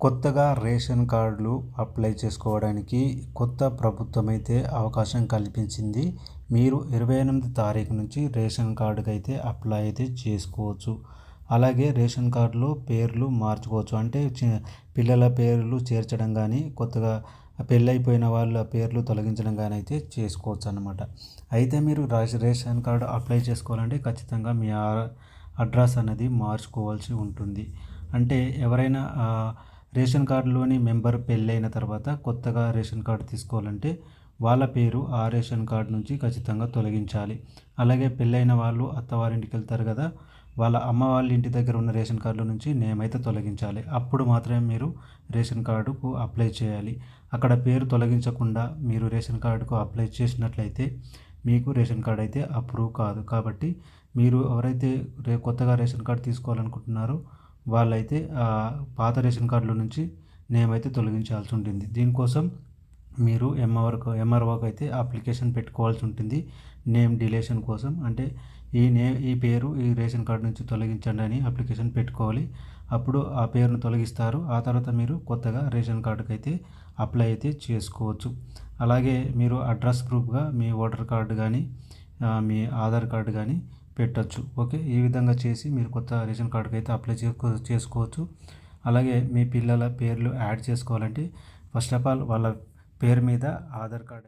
కొత్తగా రేషన్ కార్డులు అప్లై చేసుకోవడానికి కొత్త ప్రభుత్వం అయితే అవకాశం కల్పించింది. మీరు ఇరవై ఎనిమిది తారీఖు నుంచి రేషన్ కార్డుకి అయితే అప్లై అయితే చేసుకోవచ్చు. అలాగే రేషన్ కార్డులో పేర్లు మార్చుకోవచ్చు. అంటే పిల్లల పేర్లు చేర్చడం కానీ కొత్తగా పెళ్ళైపోయిన వాళ్ళ పేర్లు తొలగించడం కానీ అయితే చేసుకోవచ్చు అనమాట అయితే మీరు రేషన్ కార్డు అప్లై చేసుకోవాలంటే ఖచ్చితంగా మీ అడ్రస్ అనేది మార్చుకోవాల్సి ఉంటుంది. అంటే ఎవరైనా రేషన్ కార్డులోని మెంబర్ పెళ్ళైన తర్వాత కొత్తగా రేషన్ కార్డు తీసుకోవాలంటే వాళ్ళ పేరు ఆ రేషన్ కార్డు నుంచి ఖచ్చితంగా తొలగించాలి. అలాగే పెళ్ళైన వాళ్ళు అత్తవారింటికి వెళ్తారు కదా వాళ్ళ అమ్మ వాళ్ళ ఇంటి దగ్గర ఉన్న రేషన్ కార్డుల నుంచి నేమ్ అయితే తొలగించాలి. అప్పుడు మాత్రమే మీరు రేషన్ కార్డుకు అప్లై చేయాలి. అక్కడ పేరు తొలగించకుండా మీరు రేషన్ కార్డుకు అప్లై చేసినట్లయితే మీకు రేషన్ కార్డు అయితే అప్రూవ్ కాదు. కాబట్టి మీరు ఎవరైతే రే కొత్తగా రేషన్ కార్డు తీసుకోవాలనుకుంటున్నారో వాళ్ళైతే పాత రేషన్ కార్డుల నుంచి నేమ్ అయితే తొలగించాల్సి ఉంటుంది. దీనికోసం మీరు ఎంఆర్ఓ ఎంఆర్ఓకి అయితే అప్లికేషన్ పెట్టుకోవాల్సి ఉంటుంది. నేమ్ డిలేషన్ కోసం. అంటే ఈ నే ఈ పేరు ఈ రేషన్ కార్డు నుంచి తొలగించండి అని అప్లికేషన్ పెట్టుకోవాలి. అప్పుడు ఆ పేరును తొలగిస్తారు. ఆ తర్వాత మీరు కొత్తగా రేషన్ కార్డుకి అయితే అప్లై అయితే చేసుకోవచ్చు. అలాగే మీరు అడ్రస్ ప్రూఫ్గా మీ ఓటర్ కార్డు కానీ మీ ఆధార్ కార్డు కానీ పెట్టచ్చు. ఓకే? ఈ విధంగా చేసి మీరు కొత్త రేషన్ కార్డుకి అయితే అప్లై చేసుకో చేసుకోవచ్చు. అలాగే మీ పిల్లల పేర్లు యాడ్ చేసుకోవాలంటే ఫస్ట్ ఆఫ్ ఆల్ వాళ్ళ పేరు మీద ఆధార్ కార్డ్